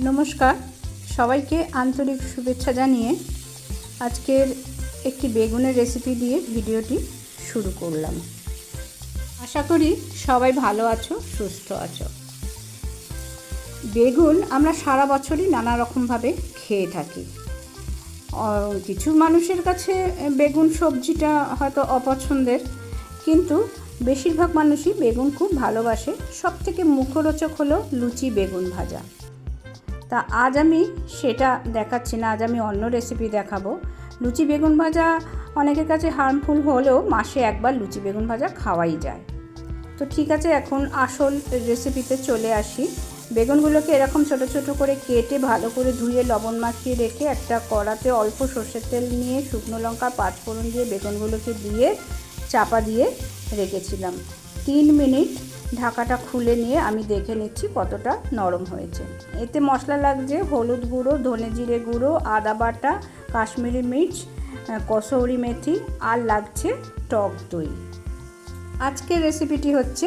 নমস্কার। সবাইকে আন্তরিক শুভেচ্ছা জানিয়ে আজকের একটি বেগুনের রেসিপি দিয়ে ভিডিওটি শুরু করলাম। আশা করি সবাই ভালো আছো, সুস্থ আছো। বেগুন আমরা সারা বছরই নানা রকমভাবে খেয়ে থাকি। কিছু মানুষের কাছে বেগুন সবজিটা হয়তো অপছন্দের, কিন্তু বেশিরভাগ মানুষই বেগুন খুব ভালোবাসে। সব থেকে মুখরোচক হলো লুচি বেগুন ভাজা। তা আজ আমি সেটা দেখাচ্ছি না, আজ আমি অন্য রেসিপি দেখাবো। লুচি বেগুন ভাজা অনেকের কাছে হার্মফুল হলেও মাসে একবার লুচি বেগুন ভাজা খাওয়াই যায়। তো ঠিক আছে, এখন আসল রেসিপিতে চলে আসি। বেগুনগুলোকে এরকম ছোট ছোট করে কেটে ভালো করে ধুয়ে লবণ মাখিয়ে রেখে একটা কড়াতে অল্প সর্ষের তেল নিয়ে শুকনো লঙ্কা পাঁচফোড়ন দিয়ে বেগুনগুলোকে দিয়ে চাপা দিয়ে রেখেছিলাম। তিন মিনিট ঢাকাটা খুলে নিয়ে আমি দেখে নিচ্ছি কতটা নরম হয়েছে। এতে মশলা লাগছে হলুদ গুঁড়ো, ধনে জিরে গুঁড়ো, আদা বাটা, কাশ্মীরি মির্চ কসৌরি মেথি আর লাগছে টক দই। আজকের রেসিপিটি হচ্ছে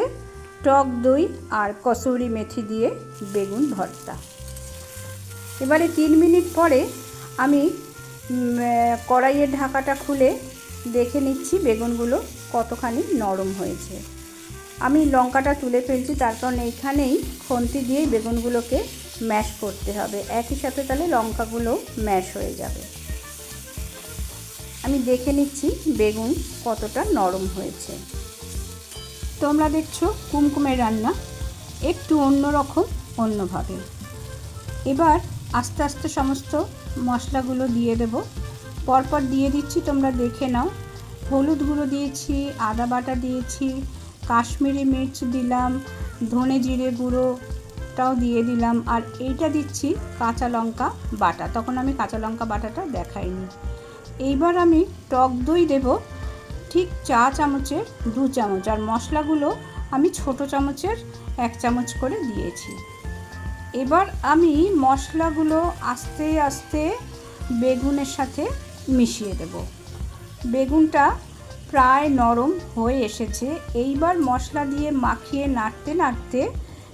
টক দই আর কসৌরি মেথি দিয়ে বেগুন ভর্তা। এবারে তিন মিনিট পরে আমি কড়াইয়ের ঢাকাটা খুলে দেখে নিচ্ছি বেগুনগুলো কতখানি নরম হয়েছে। আমি লঙ্কাটা তুলে ফেলছি, তার কারণ এইখানেই খন্তি দিয়েই বেগুনগুলোকে ম্যাশ করতে হবে। একই সাথে তাহলে লঙ্কাগুলো ম্যাশ হয়ে যাবে। আমি দেখে নিচ্ছি বেগুন কতটা নরম হয়েছে। তোমরা দেখছ কুমকুমের রান্না, একটু অন্যরকম, অন্যভাবে। এবার আস্তে আস্তে সমস্ত মশলাগুলো দিয়ে দেব। পরপর দিয়ে দিচ্ছি, তোমরা দেখে নাও। হলুদ গুঁড়ো দিয়েছি, আদা বাটা দিয়েছি কাশ্মীরি মির্চ দিলাম, ধনে জিরে গুঁড়োটাও দিয়ে দিলাম, আর এইটা দিচ্ছি কাঁচা লঙ্কা বাটা। তখন আমি কাঁচা লঙ্কা বাটাটা দেখাইনি। এইবার আমি টক দই দেব ঠিক চা চামচের দু চামচ, আর মশলাগুলো আমি ছোট চামচের এক চামচ করে দিয়েছি। এবার আমি মশলাগুলো আস্তে আস্তে বেগুনের সাথে মিশিয়ে দেব। বেগুনটা প্রায় নরম হয়ে এসেছে। এইবার মশলা দিয়ে মাখিয়ে নাড়তে নাড়তে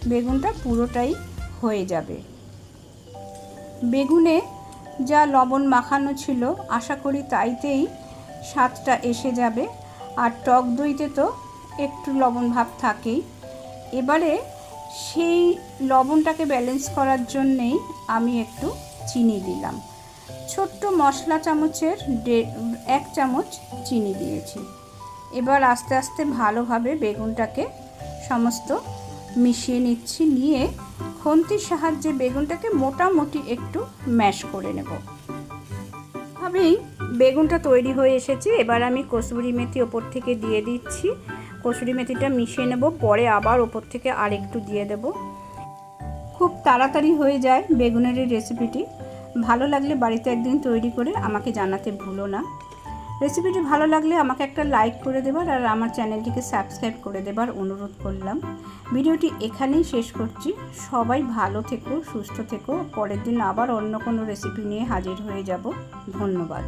বেগুনটা পুরোটাই হয়ে যাবে। বেগুনে যা লবণ মাখানো ছিল, আশা করি তাইতেই স্বাদটা এসে যাবে। আর টক দইতে তো একটু লবণ ভাব থাকেই। এবারে সেই লবণটাকে ব্যালেন্স করার জন্যেই আমি একটু চিনি দিলাম। ছোট্ট মশলা চামচের এক চামচ চিনি দিয়েছি। এবার আস্তে আস্তে ভালোভাবে বেগুনটাকে সমস্ত মিশিয়ে নিচ্ছি, নিয়ে খন্তির সাহায্যে বেগুনটাকে মোটামুটি একটু ম্যাশ করে নেব। আমি বেগুনটা তৈরি হয়ে এসেছে, এবার আমি কসুরি মেথি ওপর থেকে দিয়ে দিচ্ছি। কসুরি মেথিটা মিশিয়ে নেব, পরে আবার ওপর থেকে আরেকটু দিয়ে দেব। খুব তাড়াতাড়ি হয়ে যায় বেগুনের রেসিপিটি ভালো লাগলে বাড়িতে একদিন তৈরি করে আমাকে জানাতে ভুলো না। রেসিপিটি ভালো লাগলে আমাকে একটা লাইক করে দেবার আর আমার চ্যানেলটিকে সাবস্ক্রাইব করে দেবার অনুরোধ করলাম। ভিডিওটি এখানেই শেষ করছি। সবাই ভালো থেকো, সুস্থ থেকো। পরের দিন আবার অন্য কোনো রেসিপি নিয়ে হাজির হয়ে যাব। ধন্যবাদ।